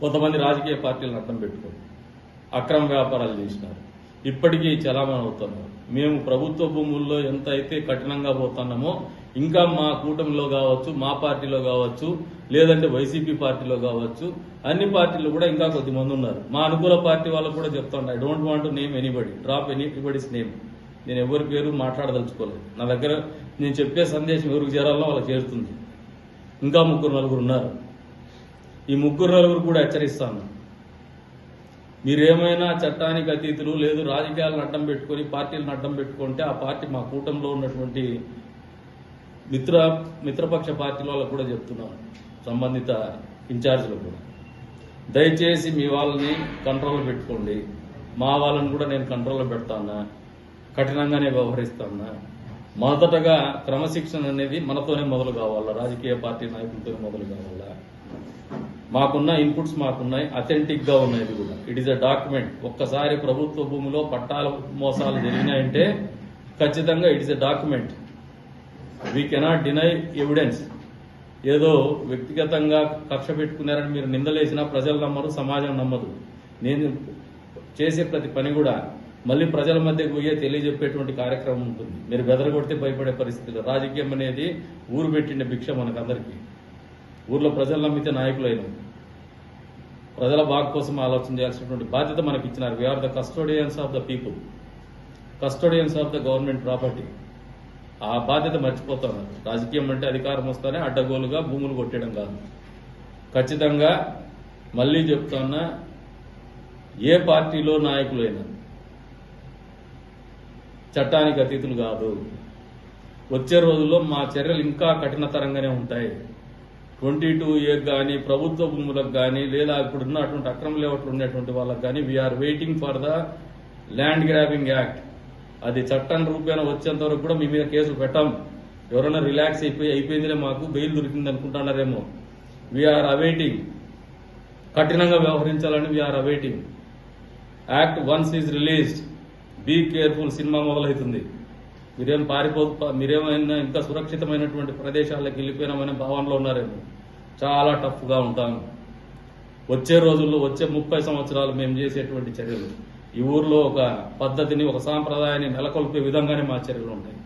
కొంతమంది రాజకీయ పార్టీలను అడ్డం పెట్టుకొని అక్రమ వ్యాపారాలు చేసినారు. ఇప్పటికీ చలామణి అవుతున్నారు. మేము ప్రభుత్వ భూముల్లో ఎంత అయితే కఠినంగా పోతున్నామో ఇంకా మా కూటమిలో కావచ్చు మా పార్టీలో కావచ్చు లేదంటే వైసీపీ పార్టీలో కావచ్చు అన్ని పార్టీలు కూడా ఇంకా కొద్దిమంది ఉన్నారు. మా అనుకూల పార్టీ వాళ్ళకు కూడా చెప్తాను I don't want name anybody drop anybody's name నేను ఎవరి పేరు మాట్లాడదలుచుకోలేదు. నా దగ్గర నేను చెప్పే సందేశం ఎవరికి చేరాలో వాళ్ళకి చేరుతుంది. ఇంకా ముగ్గురు నలుగురు ఉన్నారు. ఈ ముగ్గురు నలుగురు కూడా హెచ్చరిస్తాను మీరేమైనా చట్టానికి అతీతులు లేదు రాజకీయాలను అడ్డం పెట్టుకొని పార్టీలను అడ్డం పెట్టుకుంటే ఆ పార్టీ మా కూటమిలో ఉన్నటువంటి మిత్ర మిత్రపక్ష పార్టీల వాళ్ళకు కూడా చెప్తున్నాను సంబంధిత ఇన్ఛార్జీలు కూడా. దయచేసి మీ వాళ్ళని కంట్రోల్లో పెట్టుకోండి. మా వాళ్ళని కూడా నేను కంట్రోల్లో పెడతానా? కఠినంగానే వ్యవహరిస్తానా? మొదటగా క్రమశిక్షణ అనేది మనతోనే మొదలు కావాలా? రాజకీయ పార్టీ నాయకులతోనే మొదలు కావాలా? మాకున్న ఇన్పుట్స్ మాకున్నాయి అథెంటిక్గా ఉన్నాయి ఇది కూడా. ఇట్ ఈస్ అ డాక్యుమెంట్ ఒక్కసారి ప్రభుత్వ భూమిలో పట్టాల మోసాలు జరిగినాయంటే ఖచ్చితంగా it is a document we cannot deny evidence ఏదో వ్యక్తిగతంగా కక్ష పెట్టుకున్నారని మీరు నిందలేసినా ప్రజలు నమ్మరు సమాజం నమ్మదు. నేను చేసే ప్రతి పని కూడా మళ్ళీ ప్రజల మధ్యకు పోయే తెలియజెప్పేటువంటి కార్యక్రమం ఉంటుంది. మీరు బెదరగొడితే భయపడే పరిస్థితులు. రాజకీయం అనేది ఊరు పెట్టిండే భిక్ష మనకందరికీ. ఊర్లో ప్రజలు నమ్మితే నాయకులైన ప్రజల బాగు కోసం ఆలోచన చేయాల్సినటువంటి బాధ్యత మనకి ఇచ్చినారు we are the custodians of the people custodians of the government property ఆ బాధ్యత మర్చిపోతున్నారు రాజకీయం అంటే అధికారం వస్తేనే అడ్డగోలుగా భూములు కొట్టడం కాదు. ఖచ్చితంగా మళ్ళీ చెప్తున్నా ఏ పార్టీలో నాయకులైనా చట్టానికి అతీతులు కాదు. వచ్చే రోజుల్లో మా చర్యలు ఇంకా కఠినతరంగానే ఉంటాయి. ట్వంటీ టూ ఏ కానీ ప్రభుత్వ భూములకు కానీ లేదా ఇప్పుడు ఉన్నటువంటి అక్రమ లేవట్లు ఉన్నటువంటి వాళ్ళకి కానీ we are waiting for the land grabbing act అది చట్టం రూపేణ వచ్చేంత వరకు కూడా మీ మీద కేసు పెట్టాం. ఎవరైనా రిలాక్స్ అయిపోయి అయిపోయిందిలే మాకు బెయిల్ దొరికింది అనుకుంటున్నారేమో. వీఆర్ అవైటింగ్ కఠినంగా వ్యవహరించాలని we are awaiting act once is released be careful cinema మొదలవుతుంది. మీరేం పారిపో మీరేమైనా ఇంకా సురక్షితమైనటువంటి ప్రదేశాలకు వెళ్ళిపోయినామనే భావనలో ఉన్నారేమో. చాలా టఫ్గా ఉంటాము వచ్చే రోజుల్లో వచ్చే ముప్పై సంవత్సరాలు మేము చేసేటువంటి చర్యలు. ఈ ఊర్లో ఒక పద్ధతిని ఒక సాంప్రదాయాన్ని నెలకొల్పే విధంగానే మా చర్యలు ఉంటాయి.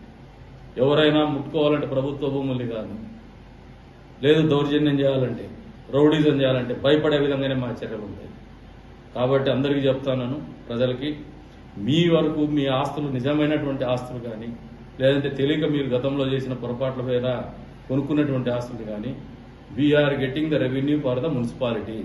ఎవరైనా ముట్టుకోవాలంటే ప్రభుత్వ భూములు కాదు. లేదు దౌర్జన్యం చేయాలంటే రౌడీజం చేయాలంటే భయపడే విధంగానే మా చర్యలు ఉంటాయి. కాబట్టి అందరికీ చెప్తాను ప్రజలకి మీ వరకు మీ ఆస్తులు నిజమైనటువంటి ఆస్తులు కానీ లేదంటే తెలియక మీరు గతంలో చేసిన పొరపాట్ల మీద కొనుక్కున్నటువంటి ఆస్తులు కానీ we are getting the revenue for the municipality